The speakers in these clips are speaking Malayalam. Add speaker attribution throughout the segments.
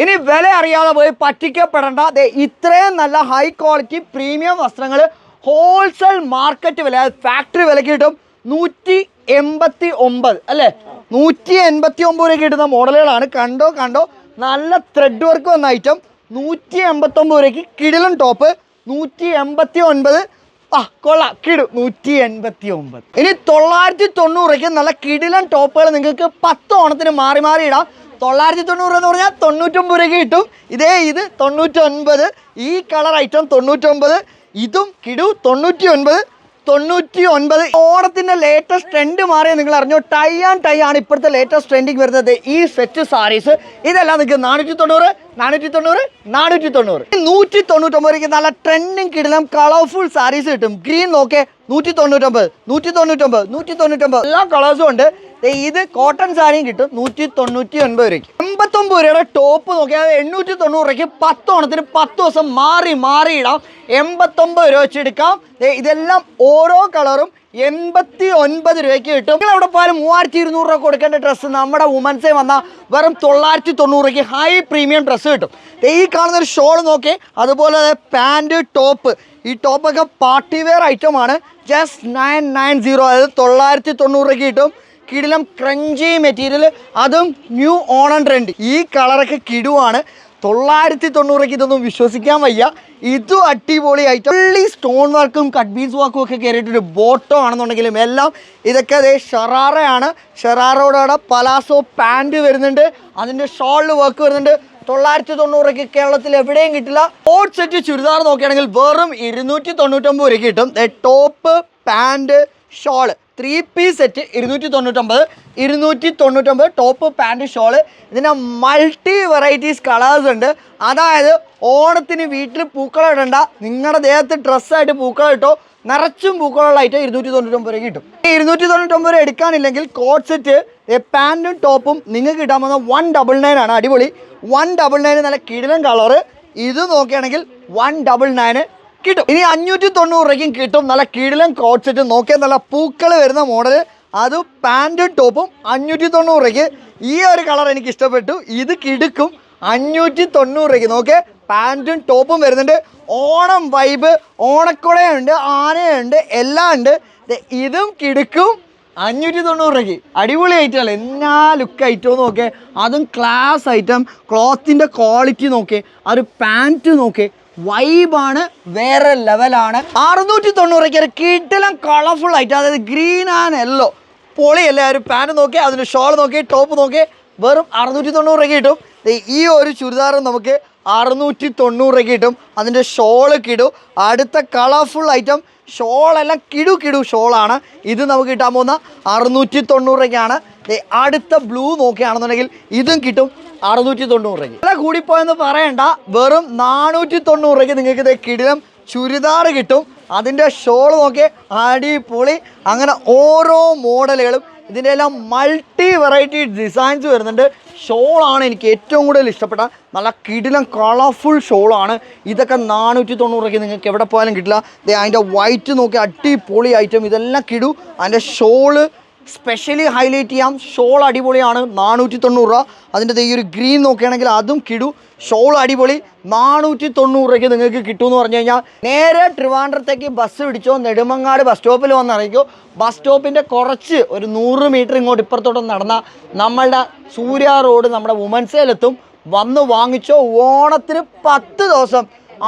Speaker 1: ഇനി വില അറിയാതെ പോയി പറ്റിക്കപ്പെടേണ്ട. ദേ ഇത്രയും നല്ല ഹൈ ക്വാളിറ്റി പ്രീമിയം വസ്ത്രങ്ങൾ ഹോൾസെയിൽ മാർക്കറ്റ് വില ഫാക്ടറി വിലക്ക് കിട്ടും നൂറ്റി എൺപത്തി ഒമ്പത് അല്ലേ? നൂറ്റി എൺപത്തി ഒമ്പത് രൂപയ്ക്ക് കിട്ടുന്ന മോഡലുകളാണ് കണ്ടോ കണ്ടോ? നല്ല ത്രെഡ് വർക്ക് വന്ന ഐറ്റം നൂറ്റി എൺപത്തി ഒമ്പത് രൂപയ്ക്ക് കിടിലും ടോപ്പ് നൂറ്റി എൺപത്തി ഒൻപത് ആ കൊള്ളാം. കിടും. നൂറ്റി എൺപത്തി ഒമ്പത് ഇനി തൊള്ളായിരത്തി തൊണ്ണൂറ് രൂപയ്ക്ക് നല്ല കിടിലൻ ടോപ്പുകൾ നിങ്ങൾക്ക് പത്ത് ഓണത്തിന് മാറി മാറി ഇടാം. തൊള്ളായിരത്തി തൊണ്ണൂറ് എന്ന് പറഞ്ഞാൽ തൊണ്ണൂറ്റൊമ്പത് രൂപയ്ക്ക് കിട്ടും. ഇതേ ഇത് തൊണ്ണൂറ്റൊൻപത്. ഈ കളർ ഐറ്റം തൊണ്ണൂറ്റൊമ്പത്. ഇതും കിടു തൊണ്ണൂറ്റി ഒൻപത് തൊണ്ണൂറ്റി ഒൻപത് ഓണത്തിന്റെ ലേറ്റസ്റ്റ് ട്രെൻഡ് മാറിയ നിങ്ങൾ അറിഞ്ഞോ? ടൈ ആൻഡ് ടൈ ആണ് ഇപ്പോഴത്തെ ലേറ്റസ്റ്റ് ട്രെൻഡിങ് വരുന്നത് ഈ സെറ്റ് സാരീസ് ഇതെല്ലാം നിങ്ങൾക്ക് നാനൂറ്റി തൊണ്ണൂറ് നാനൂറ്റി തൊണ്ണൂറ് നാനൂറ്റി തൊണ്ണൂറ് നൂറ്റി തൊണ്ണൂറ്റൊമ്പതിലേക്ക് നല്ല ട്രെൻഡിങ് കിടലം കളർഫുൾ സാരീസ് കിട്ടും. ഗ്രീൻ നോക്കേ നൂറ്റി തൊണ്ണൂറ്റൊമ്പത് നൂറ്റി തൊണ്ണൂറ്റൊമ്പത് നൂറ്റി തൊണ്ണൂറ്റൊമ്പത് എല്ലാ കളേഴ്സും ഉണ്ട് ഇത് കോട്ടൺ സാരിയും കിട്ടും നൂറ്റി തൊണ്ണൂറ്റി ഒൻപത് രൂപയ്ക്ക് എൺപത്തൊമ്പത് രൂപയുടെ ടോപ്പ് നോക്കിയാൽ എണ്ണൂറ്റി തൊണ്ണൂറ് രൂപയ്ക്ക് പത്ത് ഓണത്തിന് പത്ത് ദിവസം മാറി മാറി ഇടാം എൺപത്തൊമ്പത് രൂപ വെച്ച് എടുക്കാം ഇതെല്ലാം ഓരോ കളറും എൺപത്തി ഒൻപത് രൂപയ്ക്ക് കിട്ടും. നിങ്ങൾ എവിടെ പോയാലും മൂവായിരത്തി ഇരുന്നൂറ് രൂപ കൊടുക്കേണ്ട ഡ്രസ്സ് നമ്മുടെ വുമൻസേ വന്നാൽ വെറും തൊള്ളായിരത്തി തൊണ്ണൂറ് രൂപയ്ക്ക് ഹൈ പ്രീമിയം ഡ്രസ്സ് കിട്ടും. ഈ കാണുന്ന ഒരു ഷോൾ നോക്കി. അതുപോലെ പാന്റ് ടോപ്പ് ഈ ടോപ്പൊക്കെ പാർട്ടി വെയർ ഐറ്റമാണ് ജസ്റ്റ് നയൻ നയൻ സീറോ അതായത് തൊള്ളായിരത്തി തൊണ്ണൂറ് രൂപയ്ക്ക് കിട്ടും. കിടിലം ക്രഞ്ചി മെറ്റീരിയൽ അതും ന്യൂ ഓണം ട്രെൻഡ് ഈ കളറൊക്കെ കിടുവാണ്. തൊള്ളായിരത്തി തൊണ്ണൂറൊക്കെ ഇതൊന്നും വിശ്വസിക്കാൻ വയ്യ. ഇതും അടിപൊളി ആയിട്ട് ഫുള്ളി സ്റ്റോൺ വർക്കും കട്ട് ബീസ് വർക്കും ഒക്കെ കയറിയിട്ടൊരു ബോട്ടോ ആണെന്നുണ്ടെങ്കിലും എല്ലാം ഇതൊക്കെ അതേ ഷെറാറയാണ്. ഷെറാറോടെ പലാസോ പാന്റ് വരുന്നുണ്ട്. അതിന്റെ ഷോളിൽ വർക്ക് വരുന്നുണ്ട്. തൊള്ളായിരത്തി തൊണ്ണൂറൊക്കെ കേരളത്തിൽ എവിടെയും കിട്ടില്ല. കോട്ട് സെറ്റ് ചുരിദാർ നോക്കുകയാണെങ്കിൽ വെറും ഇരുന്നൂറ്റി തൊണ്ണൂറ്റൊമ്പത് രൂപയ്ക്ക് കിട്ടും. Top pant shawl. Three piece set ഇരുന്നൂറ്റി തൊണ്ണൂറ്റൊമ്പത് ഇരുന്നൂറ്റി തൊണ്ണൂറ്റൊമ്പത് ടോപ്പ് പാന്റ് ഷോൾ ഇതിന്റെ മൾട്ടി വെറൈറ്റീസ് കളേഴ്സ് ഉണ്ട്. അതായത് ഓണത്തിന് വീട്ടിൽ പൂക്കളം ഇടണ്ട. നിങ്ങളുടെ ദേഹത്ത് ഡ്രസ്സായിട്ട് പൂക്കളം ഇട്ടോ നിറച്ചും പൂക്കളുള്ള ഇരുന്നൂറ്റി തൊണ്ണൂറ്റൊമ്പത് രൂപ കിട്ടും. ഈ ഇരുന്നൂറ്റി തൊണ്ണൂറ്റൊമ്പത് രൂപ എടുക്കാനില്ലെങ്കിൽ കോട്ട് സെറ്റ് പാന്റും ടോപ്പും നിങ്ങൾക്ക് കിട്ടാൻ പോകുന്ന വൺ ഡബിൾ നയൻ ആണ്. അടിപൊളി. വൺ ഡബിൾ നയൻ നല്ല കിടിലൻ കളറ് ഇത് നോക്കുകയാണെങ്കിൽ വൺ ഡബിൾ നയന് കിട്ടും. ഇനി അഞ്ഞൂറ്റി തൊണ്ണൂറ് രൂപയ്ക്കും കിട്ടും. നല്ല കിടിലൻ കോട്ട് സെറ്റും നോക്കിയാൽ നല്ല പൂക്കൾ വരുന്ന മോഡൽ അതും പാന്റും ടോപ്പും അഞ്ഞൂറ്റി തൊണ്ണൂറ് രൂപയ്ക്ക്. ഈ ഒരു കളർ എനിക്ക് ഇഷ്ടപ്പെട്ടു. ഇത് കിടക്കും. അഞ്ഞൂറ്റി തൊണ്ണൂറ് രൂപയ്ക്ക് നോക്കേ പാന്റും ടോപ്പും വരുന്നുണ്ട്. ഓണം വൈബ് ഓണക്കുളയുണ്ട് ആനയുണ്ട് എല്ലാം ഉണ്ട്. ഇതും കിടക്കും. അഞ്ഞൂറ്റി തൊണ്ണൂറ് രൂപയ്ക്ക്. അടിപൊളി ഐറ്റം അല്ലേ? എന്നാ ലുക്ക് ഐറ്റം നോക്കേ അതും ക്ലാസ് ഐറ്റം ക്ലോത്തിന്റെ ക്വാളിറ്റി നോക്കേ ഒരു പാന്റ് നോക്കേ വൈബാണ് വേറെ ലെവലാണ് അറുന്നൂറ്റി തൊണ്ണൂറയ്ക്ക് ഒരു കിട്ടിലും കളർഫുൾ ആയിട്ട് അതായത് ഗ്രീൻ ആൻഡ് യെല്ലോ പൊളിയല്ലേ ഒരു പാന്റ് നോക്കി അതിന് ഷോൾ നോക്കി ടോപ്പ് നോക്കി വെറും അറുന്നൂറ്റി തൊണ്ണൂറ് രൂപയ്ക്ക് കിട്ടും ഈ ഒരു ചുരിദാർ നമുക്ക് അറുന്നൂറ്റി തൊണ്ണൂറ് രൂപയ്ക്ക് കിട്ടും. അതിന്റെ ഷോൾ കിടും. അടുത്ത കളർഫുൾ ഐറ്റം ഷോളെല്ലാം കിടു കിടു ഷോളാണ് ഇത് നമുക്ക് കിട്ടാൻ പോകുന്ന അറുന്നൂറ്റി തൊണ്ണൂറ് രൂപയ്ക്കാണ് ദേ അടുത്ത ബ്ലൂ നോക്കുകയാണെന്നുണ്ടെങ്കിൽ ഇതും കിട്ടും. അറുന്നൂറ്റി തൊണ്ണൂറ് രൂപയ്ക്ക്. വില കൂടിപ്പോയെന്ന് പറയണ്ട. വെറും നാനൂറ്റി തൊണ്ണൂറ് രൂപയ്ക്ക് നിങ്ങൾക്ക് ഇത് കിടിലം ചുരിദാർ കിട്ടും. അതിന്റെ ഷോൾ നോക്കി അടിപൊളി. അങ്ങനെ ഓരോ മോഡലുകളും ഇതിന്റെ എല്ലാം മൾട്ടി വെറൈറ്റി ഡിസൈൻസ് വരുന്നുണ്ട്. ഷോളാണ് എനിക്ക് ഏറ്റവും കൂടുതൽ ഇഷ്ടപ്പെട്ട. നല്ല കിടിലം കളർഫുൾ ഷോളാണ്. ഇതൊക്കെ നാനൂറ്റി തൊണ്ണൂറൊക്കെ നിങ്ങൾക്ക് എവിടെ പോയാലും കിട്ടില്ല. അതിന്റെ വൈറ്റ് നോക്കി അടിപൊളി ഐറ്റം ഇതെല്ലാം കിടു. അതിന്റെ ഷോൾ സ്പെഷ്യലി ഹൈലൈറ്റ് ചെയ്യാം. ഷോൾ അടിപൊളിയാണ് നാനൂറ്റി തൊണ്ണൂറ് രൂപ. അതിന്റെ ഈ ഒരു ഗ്രീൻ നോക്കുകയാണെങ്കിൽ അതും കിടു. ഷോൾ അടിപൊളി നാനൂറ്റി തൊണ്ണൂറ് രൂപയ്ക്ക് നിങ്ങൾക്ക് കിട്ടുമെന്ന് പറഞ്ഞു കഴിഞ്ഞാൽ നേരെ ട്രിവാൻഡ്രത്തേക്ക് ബസ് പിടിച്ചോ നെടുമങ്ങാട് ബസ് സ്റ്റോപ്പിൽ വന്നിറങ്ങിക്കോ ബസ് സ്റ്റോപ്പിന്റെ കുറച്ച് ഒരു നൂറ് മീറ്റർ ഇങ്ങോട്ട് ഇപ്പുറത്തോട്ട് നടന്ന നമ്മളുടെ സൂര്യ റോഡ് നമ്മുടെ വുമൻസേലെത്തും വന്ന് വാങ്ങിച്ചോ ഓണത്തിന് പത്ത് ദിവസം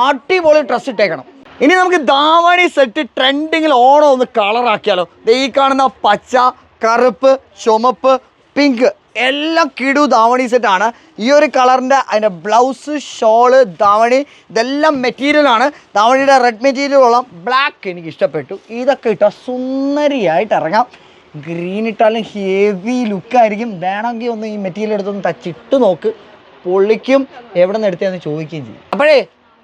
Speaker 1: അടിപൊളി ഡ്രസ്സ് ഇട്ടേക്കണം. ഇനി നമുക്ക് ദാവണി സെറ്റ് ട്രെൻഡിങ്ങിൽ ഓണം ഒന്ന് കളറാക്കിയാലോ ഈ കാണുന്ന പച്ച കറുപ്പ് ചുമപ്പ് പിങ്ക് എല്ലാം കിടു ദാവണി സെറ്റാണ് ഈ ഒരു കളറിന്റെ അതിന്റെ ബ്ലൗസ് ഷോൾ ധാവണി ഇതെല്ലാം മെറ്റീരിയലാണ് ധാവണിയുടെ റെഡ് മെറ്റീരിയൽ ഉള്ള ബ്ലാക്ക് എനിക്ക് ഇഷ്ടപ്പെട്ടു. ഇതൊക്കെ ഇട്ടാൽ സുന്ദരിയായിട്ട് ഇറങ്ങാം. ഗ്രീൻ ഇട്ടാലും ഹെവി ലുക്കായിരിക്കും വേണമെങ്കിൽ ഒന്ന് ഈ മെറ്റീരിയൽ എടുത്തൊന്ന് തച്ചിട്ട് നോക്ക്. പൊള്ളിക്കും എവിടെ നിന്ന് എടുത്തതെന്ന് ചോദിക്കുകയും ചെയ്യും. അപ്പോഴേ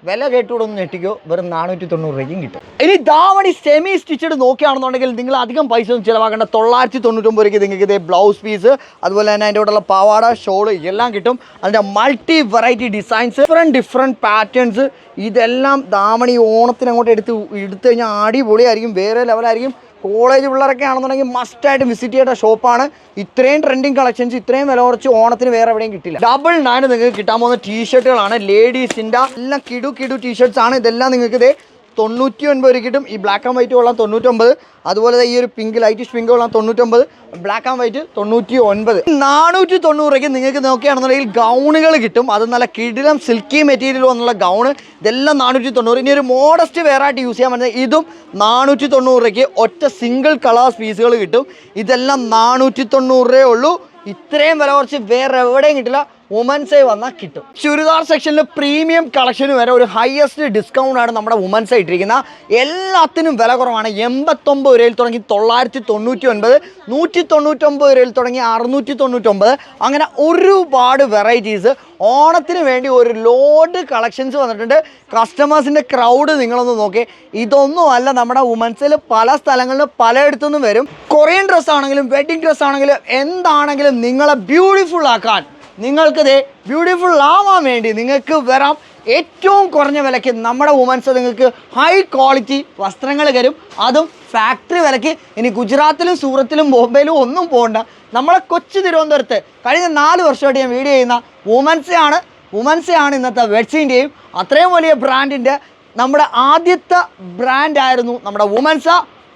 Speaker 1: വില കേട്ടുകൂടെ ഒന്ന് ഞെട്ടിക്കോ. വെറും നാനൂറ്റി തൊണ്ണൂറ് രൂപയ്ക്കും കിട്ടും. ഇനി ദാവണി സെമി സ്റ്റിച്ചഡ് നോക്കുകയാണെന്നുണ്ടെങ്കിൽ നിങ്ങൾ അധികം പൈസ ഒന്നും ചിലവാക്കേണ്ട. തൊള്ളായിരത്തി തൊണ്ണൂറ്റൊമ്പത് രൂപയ്ക്ക് നിങ്ങൾക്ക് ഇതേ ബ്ലൗസ് പീസ് അതുപോലെ തന്നെ അതിന്റെ കൂടെയുള്ള പാവാട ഷോൾ എല്ലാം കിട്ടും. അതിന്റെ multi variety designs different different patterns ഇതെല്ലാം ദാവണി ഓണത്തിന് അങ്ങോട്ട് എടുത്ത് എടുത്തു കഴിഞ്ഞാൽ അടിപൊളിയായിരിക്കും. വേറെ ലെവലായിരിക്കും കോളേജ് പിള്ളേരൊക്കെ ആണെന്നുണ്ടെങ്കിൽ മസ്റ്റ് ആയിട്ട് വിസിറ്റ് ചെയ്യേണ്ട ഷോപ്പാണ് ഇത്രയും ട്രെൻഡിങ് കളക്ഷൻസ് ഇത്രയും വില കുറച്ച് ഓണത്തിന് വേറെ എവിടെയും കിട്ടില്ല. ഡബിൾ നയൻ നിങ്ങൾക്ക് കിട്ടാൻ പോകുന്ന ടീഷർട്ടുകളാണ് ലേഡീസിന്റെ എല്ലാം കിടു കിടു ടീഷർട്സ് ആണ്. ഇതെല്ലാം നിങ്ങൾക്ക് ഇതേ തൊണ്ണൂറ്റി ഒൻപത് കിട്ടും. ഈ ബ്ലാക്ക് ആൻഡ് വൈറ്റ് കൊള്ളാം തൊണ്ണൂറ്റൊമ്പത് അതുപോലെ ഈ ഒരു പിങ്ക് ലൈറ്റ് പിങ്ക് കൊള്ളാം തൊണ്ണൂറ്റൊമ്പത് ബ്ലാക്ക് ആൻഡ് വൈറ്റ് തൊണ്ണൂറ്റി ഒൻപത് നാനൂറ്റി തൊണ്ണൂറ് രൂപയ്ക്ക് നിങ്ങൾക്ക് നോക്കുകയാണെന്നുണ്ടെങ്കിൽ ഗൗണുകൾ കിട്ടും. അത് നല്ല കിടിലം സിൽക്കി മെറ്റീരിയൽ വന്നുള്ള ഗൗണ്. ഇതെല്ലാം നാനൂറ്റി തൊണ്ണൂറ് ഇനി ഒരു മോഡസ്റ്റ് വെയറായിട്ട് യൂസ് ചെയ്യാൻ പറ്റുന്ന ഇതും നാനൂറ്റി തൊണ്ണൂറ് രൂപയ്ക്ക് ഒറ്റ സിംഗിൾ കളേഴ്സ് പീസുകൾ കിട്ടും. ഇതെല്ലാം നാനൂറ്റി തൊണ്ണൂറ് രൂപയേ ഉള്ളൂ. ഇത്രയും വില കുറച്ച് വേറെ എവിടെയും കിട്ടില്ല. വുമൻസേ വന്നാൽ കിട്ടും. ചുരിദാർ സെക്ഷനിൽ പ്രീമിയം കളക്ഷന് വരെ ഒരു ഹയസ്റ്റ് ഡിസ്കൗണ്ട് ആണ് നമ്മുടെ വുമൻസ് ഇട്ടിരിക്കുന്ന. എല്ലാത്തിനും വില കുറവാണ്. എൺപത്തൊമ്പത് രൂപയിൽ തുടങ്ങി തൊള്ളായിരത്തി തൊണ്ണൂറ്റി ഒൻപത് നൂറ്റി തൊണ്ണൂറ്റൊമ്പത് രൂപയിൽ തുടങ്ങി അറുന്നൂറ്റി തൊണ്ണൂറ്റൊമ്പത് അങ്ങനെ ഒരുപാട് വെറൈറ്റീസ് ഓണത്തിന് വേണ്ടി ഒരു ലോഡ് കളക്ഷൻസ് വന്നിട്ടുണ്ട്. കസ്റ്റമേഴ്സിന്റെ ക്രൗഡ് നിങ്ങളൊന്ന് നോക്കി. ഇതൊന്നും അല്ല നമ്മുടെ വുമൻസിൽ പല സ്ഥലങ്ങളിലും പലയിടത്തുനിന്നും വരും. കൊറിയൻ ഡ്രസ്സ് ആണെങ്കിലും വെഡിങ് ഡ്രസ്സ് ആണെങ്കിലും എന്താണെങ്കിലും നിങ്ങളെ ബ്യൂട്ടിഫുൾ ആക്കാൻ നിങ്ങൾക്കിത് ബ്യൂട്ടിഫുൾ ആവാൻ വേണ്ടി നിങ്ങൾക്ക് വരാം. ഏറ്റവും കുറഞ്ഞ വിലയ്ക്ക് നമ്മുടെ വുമൻസ് നിങ്ങൾക്ക് ഹൈ ക്വാളിറ്റി വസ്ത്രങ്ങൾ തരും. അതും ഫാക്ടറി വിലയ്ക്ക്. ഇനി ഗുജറാത്തിലും സൂറത്തിലും ബോംബെയിലും ഒന്നും പോകണ്ട നമ്മളെ കൊച്ചു തിരുവനന്തപുരത്ത് കഴിഞ്ഞ നാല് വർഷമായിട്ട് ഞാൻ വീഡിയോ ചെയ്യുന്ന വുമൻസെയാണ് ആണ്. വുമൻസെ ആണ് ഇന്നത്തെ വെഡ്സിന്റെയും അത്രയും വലിയ ബ്രാൻഡിന്റെ നമ്മുടെ ആദ്യത്തെ ബ്രാൻഡായിരുന്നു നമ്മുടെ വുമൻസ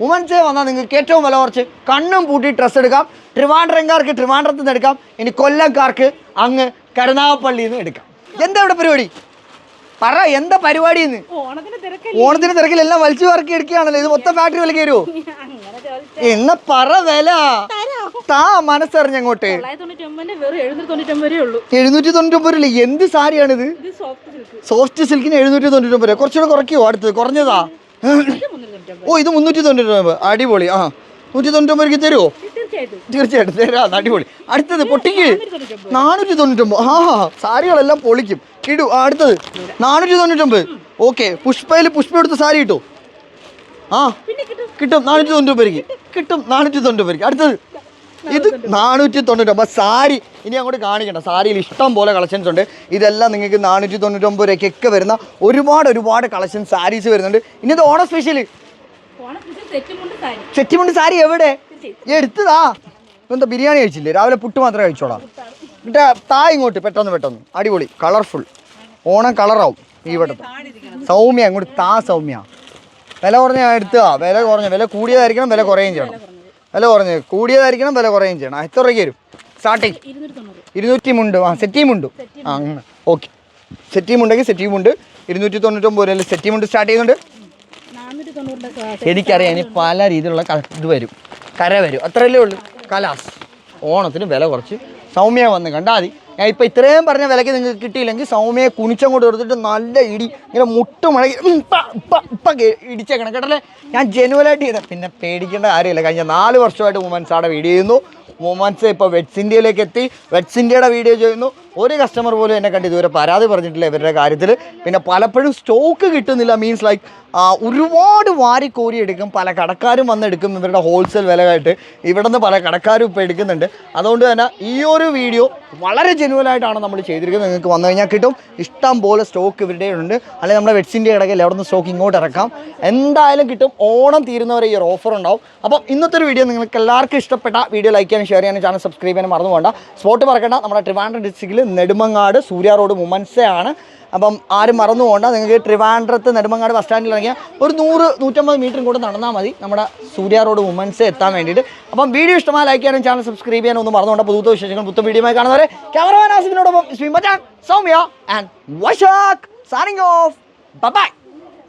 Speaker 1: വുമൻസേ വന്നാൽ നിങ്ങൾക്ക് ഏറ്റവും വില കുറച്ച് കണ്ണും പൂട്ടി ഡ്രസ്സ് എടുക്കാം. ട്രിവാൻഡ്രംകാർക്ക് ട്രിവാൻഡ്രത്തിൽ നിന്ന് എടുക്കാം. ഇനി കൊല്ലംകാർക്ക് അങ്ങ് കരുനാഗപ്പള്ളിയിൽ നിന്ന് എടുക്കാം. എന്താ ഇവിടെ പരിപാടി? പറ എന്താ പരിപാടി എന്ന്
Speaker 2: ഓണത്തിന്
Speaker 1: തിരക്കിൽ എല്ലാം വലിച്ചു പറക്കി എടുക്കുകയാണല്ലോ. ഇത് മൊത്തം ഫാക്ടറി വിലക്ക് വരുമോ എന്ന പറ വില. താ മനസ്സറിഞ്ഞങ്ങോട്ടെ.
Speaker 2: തൊണ്ണൂറ്റി എഴുന്നൂറ്റി തൊണ്ണൂറ്റി ഒമ്പത്
Speaker 1: തൊണ്ണൂറ്റൊമ്പത് എന്ത് സാരിയാണിത്?
Speaker 2: സോഫ്റ്റ് സിൽക്ക്
Speaker 1: സോഫ്റ്റ് സിൽക്കിന് എഴുന്നൂറ്റി തൊണ്ണൂറ്റൊമ്പത് ഒമ്പത് കുറച്ചുകൂടെ കുറയ്ക്കുമോ അടുത്തത്? കുറഞ്ഞതാ?
Speaker 2: ഇത് മുന്നൂറ്റി തൊണ്ണൂറ്റി ഒമ്പത്
Speaker 1: ഓ അടിപൊളി. ആ നൂറ്റി തൊണ്ണൂറ്റി ഒമ്പത് തരുമോ
Speaker 2: തീർച്ചയായിട്ടും
Speaker 1: തരാം. അടിപൊളി. അടുത്തത് പൊട്ടിക്ക്.
Speaker 2: നാനൂറ്റി തൊണ്ണൂറ്റി ഒമ്പത്
Speaker 1: തൊണ്ണൂറ്റൊമ്പത് ആ. സാരികളെല്ലാം പൊളിക്കും. ആ, അടുത്തത്. നാനൂറ്റി തൊണ്ണൂറ്റൊമ്പത് ഓക്കെ. പുഷ്പയിൽ പുഷ്പ എടുത്ത് സാരി കിട്ടും? ആ
Speaker 2: കിട്ടും.
Speaker 1: നാനൂറ്റി നാനൂറ്റി തൊണ്ണൂറ്റൊമ്പത് കിട്ടും. നാനൂറ്റി തൊണ്ണൂറ്റൊമ്പത് അടുത്തത്. ഇത് നാനൂറ്റി തൊണ്ണൂറ്റൊമ്പത് സാരി ഇനി അങ്ങോട്ട് കാണിക്കണ്ട. സാരിയിൽ ഇഷ്ടം പോലെ കളക്ഷൻസ് ഉണ്ട്. ഇതെല്ലാം നിങ്ങൾക്ക് നാനൂറ്റി തൊണ്ണൂറ്റൊമ്പത് രൂപയ്ക്കൊക്കെ വരുന്ന ഒരുപാട് ഒരുപാട് കളക്ഷൻ സാരീസ് വരുന്നുണ്ട്. ഇനി ഇത് ഓണ സ്പെഷ്യൽ
Speaker 2: സെറ്റിമുണ്ട് സാരി.
Speaker 1: എവിടെ? എടുത്തതാ. എന്താ ബിരിയാണി കഴിച്ചില്ലേ? രാവിലെ പുട്ട് മാത്രമേ കഴിച്ചോളാം. എന്നിട്ട് താ ഇങ്ങോട്ട് പെട്ടെന്ന് പെട്ടെന്ന്. അടിപൊളി കളർഫുൾ ഓണം കളറാവും ഇവിടെ സൗമ്യ അങ്ങോട്ട് താ സൗമ്യ. വില കുറഞ്ഞ എടുത്തുക വില കുറഞ്ഞ വില കൂടിയതായിരിക്കണം വില കുറയുകയും ചെയ്യണം. വില കുറഞ്ഞ് കൂടിയതായിരിക്കണം വില കുറയുകയും ചെയ്യണം. എത്ര രൂപയ്ക്ക് വരും? സ്റ്റാർട്ടിങ്
Speaker 2: ഇരുന്നൂറ്റി
Speaker 1: മുണ്ട്. ആ സെറ്റി മുണ്ട് ആ അങ്ങനെ. ഓക്കെ സെറ്റി മുണ്ടെങ്കിൽ സെറ്റി മുണ്ട് ഇരുന്നൂറ്റി തൊണ്ണൂറ്റൊമ്പത് രൂപ സെറ്റി മുണ്ട് സ്റ്റാർട്ട് ചെയ്യുന്നുണ്ട്? എനിക്കറിയാം ഇനി പല രീതിയിലുള്ള ഇത് വരും. കര വരും. അത്രയല്ലേ ഉള്ളൂ. കലാസ്. ഓണത്തിന് വില കുറച്ച് സൗമ്യ വന്ന് കണ്ടാൽ മതി. ഞാൻ ഇപ്പം ഇത്രയും പറഞ്ഞ വിലയ്ക്ക് നിങ്ങൾക്ക് കിട്ടിയില്ലെങ്കിൽ സൗമ്യയെ കുനിച്ചങ്ങോട്ട് കൊടുത്തിട്ട് നല്ല ഇടി ഇങ്ങനെ മുട്ടുമഴ ഇടിച്ചേക്കണം. കേട്ടല്ലേ? ഞാൻ ജനുവലായിട്ട് ചെയ്ത പിന്നെ പേടിക്കേണ്ട കാര്യമില്ല. കഴിഞ്ഞ നാല് വർഷമായിട്ട് വുമൻസ് അവിടെ വീഡിയോ ചെയ്യുന്നു. വുമൻസ് ഇപ്പോൾ വെറ്റ്സ് ഇന്ത്യയിലേക്ക് എത്തി വെറ്റ്സ് ഇന്ത്യയുടെ വീഡിയോ ചെയ്യുന്നു. ഒരു കസ്റ്റമർ പോലും എന്നെ കണ്ട് ഇതുവരെ പരാതി പറഞ്ഞിട്ടില്ല ഇവരുടെ കാര്യത്തിൽ പിന്നെ പലപ്പോഴും സ്റ്റോക്ക് കിട്ടുന്നില്ല. മീൻസ് ലൈക്ക് ഒരുപാട് വാരി കോരി എടുക്കും. പല കടക്കാരും വന്നെടുക്കും ഇവരുടെ ഹോൾസെയിൽ വിലയായിട്ട്. ഇവിടെ നിന്ന് പല കടക്കാരും ഇപ്പോൾ എടുക്കുന്നുണ്ട്. അതുകൊണ്ട് തന്നെ ഈ ഒരു വീഡിയോ വളരെ ജെനുവലായിട്ടാണ് നമ്മൾ ചെയ്തിരിക്കുന്നത്. നിങ്ങൾക്ക് വന്നു കഴിഞ്ഞാൽ കിട്ടും. ഇഷ്ടം പോലെ സ്റ്റോക്ക് ഇവരുടെ ഉണ്ട്. അല്ലെങ്കിൽ നമ്മുടെ വെറ്റ്സിന്റെ ഇടയ്ക്ക് അവിടെ നിന്ന് സ്റ്റോക്ക് ഇങ്ങോട്ട് ഇറക്കാം. എന്തായാലും കിട്ടും. ഓണം തീരുന്നവരെ ഈ ഒരു ഓഫർ ഉണ്ടാവും. അപ്പം ഇന്നത്തെ ഒരു വീഡിയോ നിങ്ങൾക്ക് എല്ലാവർക്കും ഇഷ്ടപ്പെട്ട വീഡിയോ ലൈക്ക് ചെയ്യാനും ഷെയർ ചെയ്യാനും ചാനൽ സബ്സ്ക്രൈബ് ചെയ്യാനും മറന്നു പോകണ്ട. സ്പോട്ട് മറക്കണ്ട. നമ്മുടെ ട്രിവാൻഡ്രം ഡിസ്ട്രിക്റ്റിൽ നെടുമങ്ങാട് സൂര്യ റോഡ് മുമൻസയാണ് അപ്പം ആരും മറന്നു പോകണ്ട. നിങ്ങൾക്ക് ട്രിവാൻഡ്രത്ത് നെടുമങ്ങാട് ബസ് സ്റ്റാൻഡിൽ ഇറങ്ങിയ ഒരു നൂറ് നൂറ്റമ്പത് മീറ്ററും കൂടെ നടന്നാൽ മതി. നമ്മുടെ സൂര്യ റോഡ് വുമൻസ് എത്താൻ വേണ്ടിയിട്ട്. അപ്പം വീഡിയോ ഇഷ്ടമായി ലൈക്ക് ചെയ്യാനും ചാനൽ സബ്സ്ക്രൈബ് ചെയ്യാനും ഒന്നും മറന്നുകൊണ്ട് പുതുത്ത വിശേഷങ്ങൾ പുത്ത വീഡിയോമായി കാണുന്നവരെ cameraman ആസിഫിനോടൊപ്പം Soumya and Vaishakh signing off bye